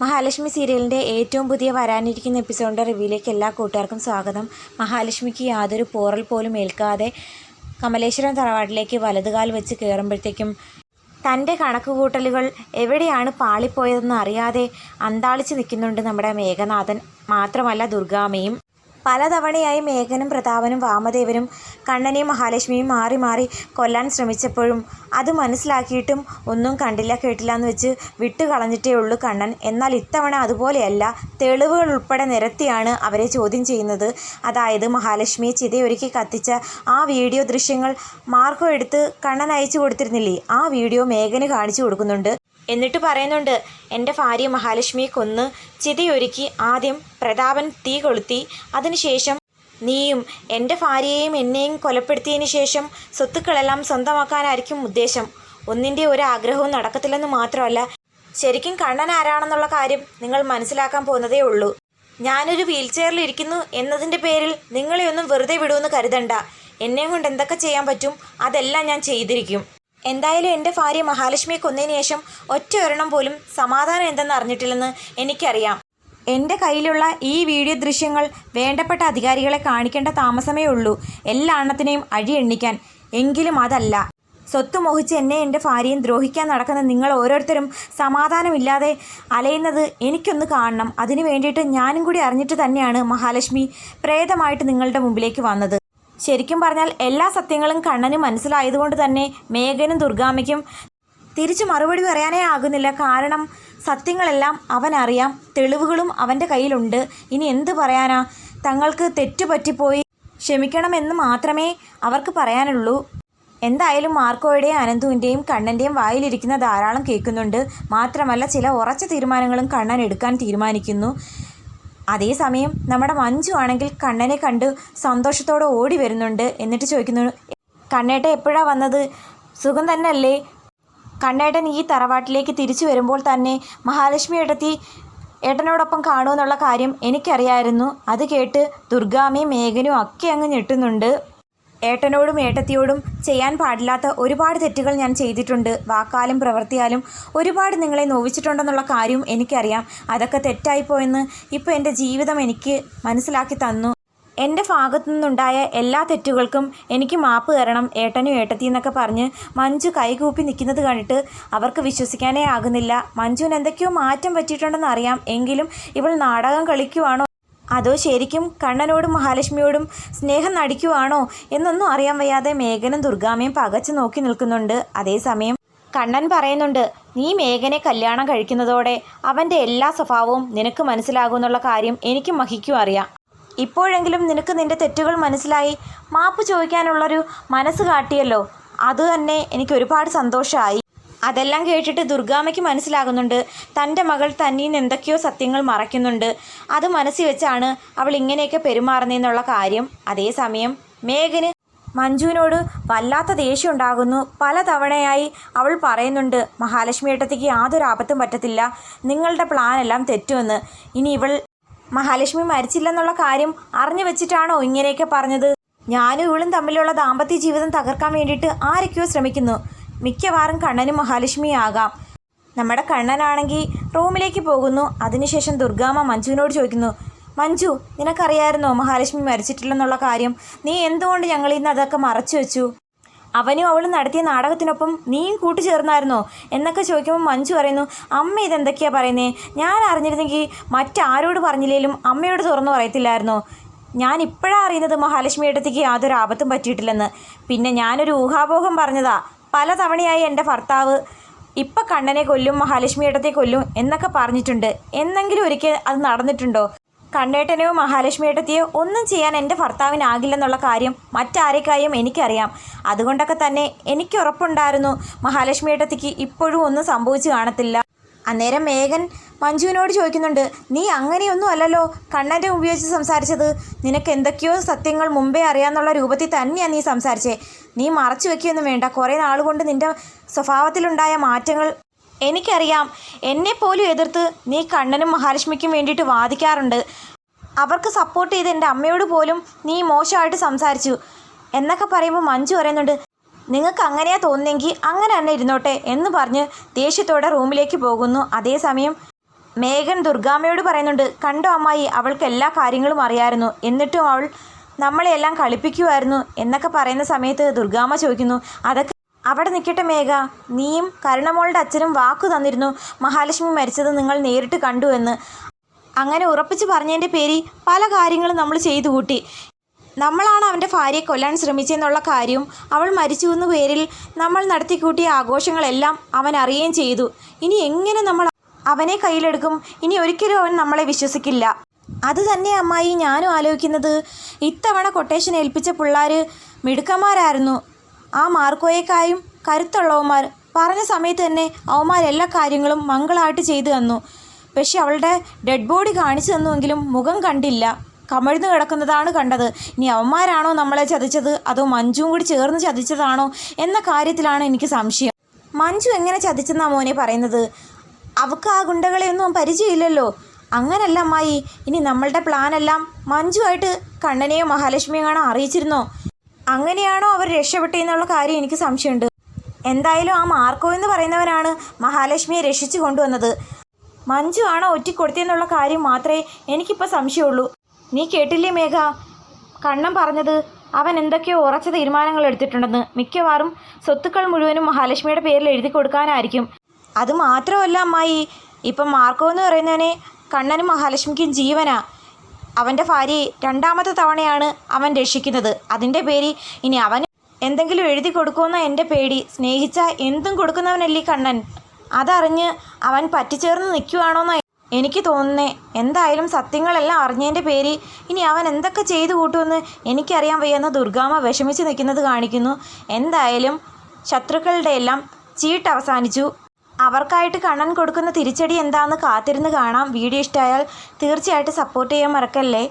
മഹാലക്ഷ്മി സീരിയലിന്റെ ഏറ്റവും പുതിയ വരാനിരിക്കുന്ന എപ്പിസോഡിന്റെ റിവ്യൂയിലേക്ക് എല്ലാ കൂട്ടുകാർക്കും സ്വാഗതം. മഹാലക്ഷ്മിക്ക് യാതൊരു പോറൽ പോലും ഏൽക്കാതെ കമലേശ്വരം തറവാട്ടിലേക്ക് വലതുകാൽ വെച്ച് കയറുമ്പോഴത്തേക്കും തന്റെ കണക്കുകൂട്ടലുകൾ എവിടെയാണ് പാളിപ്പോയതെന്ന് അറിയാതെ അന്താളിച്ച് നിൽക്കുന്നുണ്ട് നമ്മുടെ മേഘനാഥൻ. മാത്രമല്ല ദുർഗാമയും. പലതവണയായി മേഘനും പ്രതാപനും വാമദേവനും കണ്ണനെയും മഹാലക്ഷ്മിയും മാറി മാറി കൊല്ലാൻ ശ്രമിച്ചപ്പോഴും അത് മനസ്സിലാക്കിയിട്ടും ഒന്നും കണ്ടില്ല കേട്ടില്ല എന്ന് വെച്ച് വിട്ടുകളഞ്ഞിട്ടേ ഉള്ളൂ കണ്ണൻ. എന്നാൽ ഇത്തവണ അതുപോലെയല്ല തെളിവുകൾ ഉൾപ്പെടെ നിരത്തിയാണ് അവരെ ചോദ്യം ചെയ്യുന്നത്. അതായത് മഹാലക്ഷ്മിയെ ചിതയൊരുക്കി കത്തിച്ച ആ വീഡിയോ ദൃശ്യങ്ങൾ മാർക്കോ എടുത്ത് കണ്ണൻ അയച്ചു കൊടുത്തിരുന്നില്ലേ? ആ വീഡിയോ മേഘന് കാണിച്ചു കൊടുക്കുന്നുണ്ട്. എന്നിട്ട് പറയുന്നുണ്ട് എന്റെ ഭാര്യ മഹാലക്ഷ്മിയെ കൊന്ന് ചിതയൊരുക്കി ആദ്യം പ്രതാപൻ തീ കൊളുത്തി അതിനുശേഷം നീയും എന്റെ ഭാര്യയെയും എന്നെയും കൊലപ്പെടുത്തിയതിന് ശേഷം സ്വത്തുക്കളെല്ലാം സ്വന്തമാക്കാനായിരിക്കും ഉദ്ദേശം. ഒന്നിന്റെ ഒരു ആഗ്രഹവും നടക്കത്തില്ലെന്ന് മാത്രമല്ല ശരിക്കും കണ്ണൻ ആരാണെന്നുള്ള കാര്യം നിങ്ങൾ മനസ്സിലാക്കാൻ പോകുന്നതേ ഉള്ളൂ. ഞാനൊരു വീൽ ചെയറിൽ ഇരിക്കുന്നു എന്നതിന്റെ പേരിൽ നിങ്ങളെയൊന്നും വെറുതെ വിടുമെന്ന് കരുതണ്ട. എന്നെയും കൊണ്ട് എന്തൊക്കെ ചെയ്യാൻ പറ്റും അതെല്ലാം ഞാൻ ചെയ്തിരിക്കും. എന്തായാലും എന്റെ ഭാര്യ മഹാലക്ഷ്മിയെ കൊന്നതിന് ശേഷം ഒറ്റ ഒരെണ്ണം പോലും സമാധാനം എന്തെന്ന് അറിഞ്ഞിട്ടില്ലെന്ന് എനിക്കറിയാം. എന്റെ കയ്യിലുള്ള ഈ വീഡിയോ ദൃശ്യങ്ങൾ വേണ്ടപ്പെട്ട അധികാരികളെ കാണിക്കേണ്ട താമസമേ ഉള്ളൂ. എല്ലാ എണ്ണത്തിനെയും അഴി എണ്ണിക്കാൻ. എങ്കിലും അതല്ല. സ്വത്ത് മോഹിച്ച് എന്നെ എന്റെ ഭാര്യയും ദ്രോഹിക്കാൻ നടക്കുന്ന നിങ്ങൾ ഓരോരുത്തരും സമാധാനമില്ലാതെ അലയുന്നത് എനിക്കൊന്ന് കാണണം. അതിനു വേണ്ടിയിട്ട് ഞാനും കൂടി അറിഞ്ഞിട്ട് തന്നെയാണ് മഹാലക്ഷ്മി പ്രേതമായിട്ട് നിങ്ങളുടെ മുമ്പിലേക്ക് വന്നത്. ശരിക്കും പറഞ്ഞാൽ എല്ലാ സത്യങ്ങളും കണ്ണന് മനസ്സിലായതുകൊണ്ട് തന്നെ മേഘനും ദുർഗാമയ്ക്കും തിരിച്ചു മറുപടി പറയാനേ ആകുന്നില്ല. കാരണം സത്യങ്ങളെല്ലാം അവനറിയാം. തെളിവുകളും അവന്റെ കയ്യിലുണ്ട്. ഇനി എന്ത് പറയാനാ? തങ്ങൾക്ക് തെറ്റുപറ്റിപ്പോയി ക്ഷമിക്കണമെന്ന് മാത്രമേ അവർക്ക് പറയാനുള്ളൂ. എന്തായാലും മാർക്കോയുടെയും അനന്തുവിന്റെയും കണ്ണന്റെയും വായിലിരിക്കുന്ന ധാരാളം കേൾക്കുന്നുണ്ട്. മാത്രമല്ല ചില ഉറച്ച തീരുമാനങ്ങളും കണ്ണൻ എടുക്കാൻ തീരുമാനിക്കുന്നു. അതേസമയം നമ്മുടെ മഞ്ജു ആണെങ്കിൽ കണ്ണനെ കണ്ട് സന്തോഷത്തോടെ ഓടി വരുന്നുണ്ട് എന്നിട്ട് ചോദിക്കുന്നു കണ്ണേട്ട എപ്പോഴാണ് വന്നത്? സുഖം തന്നെയല്ലേ? കണ്ണേട്ടൻ ഈ തറവാട്ടിലേക്ക് തിരിച്ചു വരുമ്പോൾ തന്നെ മഹാലക്ഷ്മി ഏട്ടത്തി ഏട്ടനോടൊപ്പം കാണുമെന്നുള്ള കാര്യം എനിക്കറിയായിരുന്നു. അത് കേട്ട് ദുർഗാമയും മേഘനും ഒക്കെ അങ്ങ് ഞെട്ടുന്നുണ്ട്. ഏട്ടനോടും ഏട്ടത്തിയോടും ചെയ്യാൻ പാടില്ലാത്ത ഒരുപാട് തെറ്റുകൾ ഞാൻ ചെയ്തിട്ടുണ്ട്. വാക്കാലും പ്രവൃത്തിയാലും ഒരുപാട് നിങ്ങളെ നോവിച്ചിട്ടുണ്ടെന്നുള്ള കാര്യവും എനിക്കറിയാം. അതൊക്കെ തെറ്റായിപ്പോയെന്ന് ഇപ്പോൾ എന്റെ ജീവിതം എനിക്ക് മനസ്സിലാക്കി തന്നു. എന്റെ ഭാഗത്തു നിന്നുണ്ടായ എല്ലാ തെറ്റുകൾക്കും എനിക്ക് മാപ്പ് തരണം ഏട്ടനും ഏട്ടത്തി എന്നൊക്കെ പറഞ്ഞ് മഞ്ജു കൈകൂപ്പി നിൽക്കുന്നത് കണ്ടിട്ട് അവർക്ക് വിശ്വസിക്കാനേ ആകുന്നില്ല. മഞ്ജുവിന് എന്തൊക്കെയോ മാറ്റം പറ്റിയിട്ടുണ്ടെന്ന് അറിയാം. എങ്കിലും ഇവൾ നാടകം കളിക്കുവാണോ അതോ ശരിക്കും കണ്ണനോടും മഹാലക്ഷ്മിയോടും സ്നേഹം നടിക്കുവാണോ എന്നൊന്നും അറിയാൻ വയ്യാതെ മേഘനും ദുർഗാമയും പകച്ചു നോക്കി നിൽക്കുന്നുണ്ട്. അതേസമയം കണ്ണൻ പറയുന്നുണ്ട് നീ മേഘനെ കല്യാണം കഴിക്കുന്നതോടെ അവന്റെ എല്ലാ സ്വഭാവവും നിനക്ക് മനസ്സിലാകുമെന്നുള്ള കാര്യം എനിക്ക് മഹിക്കും അറിയാം. ഇപ്പോഴെങ്കിലും നിനക്ക് നിന്റെ തെറ്റുകൾ മനസ്സിലായി. മാപ്പ് ചോദിക്കാനുള്ളൊരു മനസ്സ് കാട്ടിയല്ലോ. അത് തന്നെ എനിക്ക് ഒരുപാട് സന്തോഷമായി അതെല്ലാം കേട്ടിട്ട് ദുർഗാമയ്ക്ക് മനസ്സിലാകുന്നുണ്ട്. തന്റെ മകൾ തന്നിൽ നിന്ന് എന്തൊക്കെയോ സത്യങ്ങൾ മറയ്ക്കുന്നുണ്ട്. അത് മനസ്സിൽ വെച്ചാണ് അവൾ ഇങ്ങനെയൊക്കെ പെരുമാറുന്നതെന്നുള്ള കാര്യം. അതേസമയം മേഘന് മഞ്ജുവിനോട് വല്ലാത്ത ദേഷ്യം ഉണ്ടാകുന്നു. പലതവണയായി അവൾ പറയുന്നുണ്ട് മഹാലക്ഷ്മി ഏട്ടത്തിക്ക് യാതൊരു ആപത്തും പറ്റത്തില്ല. നിങ്ങളുടെ പ്ലാനെല്ലാം തെറ്റുമെന്ന് ഇനി ഇവൾ മഹാലക്ഷ്മി മരിച്ചില്ലെന്നുള്ള കാര്യം അറിഞ്ഞു വെച്ചിട്ടാണോ ഇങ്ങനെയൊക്കെ പറഞ്ഞത്? ഞാനും ഇവളും തമ്മിലുള്ള ദാമ്പത്യ ജീവിതം തകർക്കാൻ വേണ്ടിയിട്ട് ആരൊക്കെയോ ശ്രമിക്കുന്നു. മിക്കവാറും കണ്ണനും മഹാലക്ഷ്മിയാകാം. നമ്മുടെ കണ്ണനാണെങ്കിൽ റൂമിലേക്ക് പോകുന്നു. അതിനുശേഷം ദുർഗാമ്മ മഞ്ജുവിനോട് ചോദിക്കുന്നു മഞ്ജു നിനക്കറിയായിരുന്നോ മഹാലക്ഷ്മി മരിച്ചിട്ടില്ലെന്നുള്ള കാര്യം? നീ എന്തുകൊണ്ട് ഞങ്ങൾ ഇന്ന് അതൊക്കെ മറച്ചു വെച്ചു? അവനും അവളും നടത്തിയ നാടകത്തിനൊപ്പം നീയും കൂട്ടുചേർന്നായിരുന്നോ? എന്നൊക്കെ ചോദിക്കുമ്പോൾ മഞ്ജു പറയുന്നു അമ്മ ഇതെന്തൊക്കെയാ പറയുന്നേ? ഞാൻ അറിഞ്ഞിരുന്നെങ്കിൽ മറ്റാരോട് പറഞ്ഞില്ലേലും അമ്മയോട് തുറന്നു പറയത്തില്ലായിരുന്നോ? ഞാൻ ഇപ്പോഴാണ് അറിയുന്നത് മഹാലക്ഷ്മി ഏട്ടത്തിക്ക് യാതൊരു ആപത്തും പറ്റിയിട്ടില്ലെന്ന്. പിന്നെ ഞാനൊരു ഊഹാപോഹം പറഞ്ഞതാ. പലതവണയായി എന്റെ ഭർത്താവ് ഇപ്പം കണ്ണനെ കൊല്ലും മഹാലക്ഷ്മി ഏട്ടത്തെ കൊല്ലും എന്നൊക്കെ പറഞ്ഞിട്ടുണ്ട്. എന്നെങ്കിലും ഒരിക്കൽ അത് നടന്നിട്ടുണ്ടോ? കണ്ണേട്ടനെയോ മഹാലക്ഷ്മി ഏട്ടത്തെയോ ഒന്നും ചെയ്യാൻ എന്റെ ഭർത്താവിനാകില്ലെന്നുള്ള കാര്യം മറ്റാരേക്കായും എനിക്കറിയാം. അതുകൊണ്ടൊക്കെ തന്നെ എനിക്ക് ഉറപ്പുണ്ടായിരുന്നു മഹാലക്ഷ്മി ഏട്ടത്തിക്ക് ഇപ്പോഴും ഒന്നും സംഭവിച്ചു കാണത്തില്ല. അന്നേരം മേഘൻ മഞ്ജുവിനോട് ചോദിക്കുന്നുണ്ട് നീ അങ്ങനെയൊന്നും അല്ലല്ലോ കണ്ണന്റെ ഉപയോഗിച്ച് സംസാരിച്ചത്. നിനക്ക് എന്തൊക്കെയോ സത്യങ്ങൾ മുമ്പേ അറിയാമെന്നുള്ള രൂപത്തിൽ തന്നെയാണ് നീ സംസാരിച്ചേ. നീ മറച്ചു വെക്കുകയൊന്നും വേണ്ട. കുറേ നാൾ കൊണ്ട് നിന്റെ സ്വഭാവത്തിലുണ്ടായ മാറ്റങ്ങൾ എനിക്കറിയാം. എന്നെപ്പോലും എതിർത്ത് നീ കണ്ണനും മഹാലക്ഷ്മിക്കും വേണ്ടിയിട്ട് വാദിക്കാറുണ്ട്. അവർക്ക് സപ്പോർട്ട് ചെയ്ത് എന്റെ അമ്മയോട് പോലും നീ മോശമായിട്ട് സംസാരിച്ചു. എന്നൊക്കെ പറയുമ്പോൾ മഞ്ജു പറയുന്നുണ്ട് നിങ്ങൾക്ക് അങ്ങനെയാ തോന്നുന്നെങ്കിൽ അങ്ങനെ തന്നെ ഇരുന്നോട്ടെ എന്ന് പറഞ്ഞ് ദേഷ്യത്തോടെ റൂമിലേക്ക് പോകുന്നു. അതേസമയം മേഘൻ ദുർഗാമ്മയോട് പറയുന്നുണ്ട് കണ്ടോ അമ്മായി അവൾക്ക് എല്ലാ കാര്യങ്ങളും അറിയായിരുന്നു. എന്നിട്ടും അവൾ നമ്മളെല്ലാം കളിപ്പിക്കുമായിരുന്നു എന്നൊക്കെ പറയുന്ന സമയത്ത് ദുർഗാമ്മ ചോദിക്കുന്നു അതൊക്കെ അവിടെ നിൽക്കട്ടെ മേഘ. നീയും കരുണമോളുടെ അച്ഛനും വാക്കു തന്നിരുന്നു. മഹാലക്ഷ്മി മരിച്ചത് നിങ്ങൾ നേരിട്ട് കണ്ടു എന്ന്. അങ്ങനെ ഉറപ്പിച്ച് പറഞ്ഞതിന്റെ പേരിൽ പല കാര്യങ്ങളും നമ്മൾ ചെയ്തു കൂട്ടി. നമ്മളാണ് അവന്റെ ഭാര്യയെ കൊല്ലാൻ ശ്രമിച്ചെന്നുള്ള കാര്യവും അവൾ മരിച്ചു എന്ന പേരിൽ നമ്മൾ നടത്തിക്കൂട്ടിയ ആഘോഷങ്ങളെല്ലാം അവൻ അറിയുകയും ചെയ്തു. ഇനി എങ്ങനെ നമ്മൾ അവനെ കയ്യിലെടുക്കും? ഇനി ഒരിക്കലും അവൻ നമ്മളെ വിശ്വസിക്കില്ല. അത് തന്നെ അമ്മായി ഞാനും ആലോചിക്കുന്നത് ഇത്തവണ കൊട്ടേഷൻ ഏൽപ്പിച്ച പിള്ളേർ മിടുക്കന്മാരായിരുന്നു. ആ മാർക്കോയേക്കായും കരുത്തുള്ളവന്മാർ പറഞ്ഞ സമയത്ത് തന്നെ അവന്മാർ എല്ലാ കാര്യങ്ങളും മംഗളായിട്ട് ചെയ്തു തന്നു. പക്ഷെ അവളുടെ ഡെഡ് ബോഡി കാണിച്ചു തന്നുവെങ്കിലും മുഖം കണ്ടില്ല. കമഴ്ന്നു കിടക്കുന്നതാണ് കണ്ടത്. ഇനി അവന്മാരാണോ നമ്മളെ ചതിച്ചത്? അതോ മഞ്ജുവും കൂടി ചേർന്ന് ചതിച്ചതാണോ എന്ന കാര്യത്തിലാണ് എനിക്ക് സംശയം. മഞ്ജു എങ്ങനെ ചതിച്ചെന്നാ മോനെ പറയുന്നത്? അവൾക്ക് ആ ഗുണ്ടകളെയൊന്നും പരിചയമില്ലല്ലോ. അങ്ങനല്ല അമ്മായി. ഇനി നമ്മളുടെ പ്ലാനെല്ലാം മഞ്ജുവായിട്ട് കണ്ണനെയോ മഹാലക്ഷ്മിയോ കാണാൻ അറിയിച്ചിരുന്നോ? അങ്ങനെയാണോ അവർ രക്ഷപ്പെട്ടെന്നുള്ള കാര്യം എനിക്ക് സംശയമുണ്ട്. എന്തായാലും ആ മാർക്കോ എന്ന് പറയുന്നവനാണ് മഹാലക്ഷ്മിയെ രക്ഷിച്ചു കൊണ്ടുവന്നത്. മഞ്ജു ആണോ ഒറ്റിക്കൊടുത്തിയെന്നുള്ള കാര്യം മാത്രമേ എനിക്കിപ്പോൾ സംശയമുള്ളൂ. നീ കേട്ടില്ലേ മേഘ? കണ്ണം പറഞ്ഞത് അവൻ എന്തൊക്കെയോ ഉറച്ച തീരുമാനങ്ങൾ എടുത്തിട്ടുണ്ടെന്ന് മിക്കവാറും സ്വത്തുക്കൾ മുഴുവനും മഹാലക്ഷ്മിയുടെ പേരിൽ എഴുതി കൊടുക്കാനായിരിക്കും. അത് മാത്രമല്ല അമ്മായി ഇപ്പം മാർക്കോ എന്ന് പറയുന്നവനെ കണ്ണനും മഹാലക്ഷ്മിക്കും ജീവനാ. അവന്റെ ഭാര്യ രണ്ടാമത്തെ തവണയാണ് അവൻ രക്ഷിക്കുന്നത്. അതിന്റെ പേര് ഇനി അവൻ എന്തെങ്കിലും എഴുതി കൊടുക്കുമെന്ന എന്റെ പേടി. സ്നേഹിച്ച എന്തും കൊടുക്കുന്നവനല്ലേ കണ്ണൻ. അതറിഞ്ഞ് അവൻ പറ്റിച്ചേർന്ന് നിൽക്കുവാണോന്ന എനിക്ക് തോന്നുന്നേ എന്തായാലും സത്യങ്ങളെല്ലാം അറിഞ്ഞതിന്റെ പേര് ഇനി അവൻ എന്തൊക്കെ ചെയ്തു കൂട്ടുമെന്ന് എനിക്കറിയാൻ വയ്യെന്ന് ദുർഗാമ്മ വിഷമിച്ച് നിൽക്കുന്നത് കാണിക്കുന്നു. എന്തായാലും ശത്രുക്കളുടെ എല്ലാം ചീട്ട് അവസാനിച്ചു. അവർക്കായിട്ട് കണ്ണൻ കൊടുക്കുന്ന തിരിച്ചടി എന്താണെന്ന് കാത്തിരുന്ന് കാണാം. വീഡിയോ ഇഷ്ടമായാൽ തീർച്ചയായിട്ടും സപ്പോർട്ട് ചെയ്യാൻ മറക്കല്ലേ?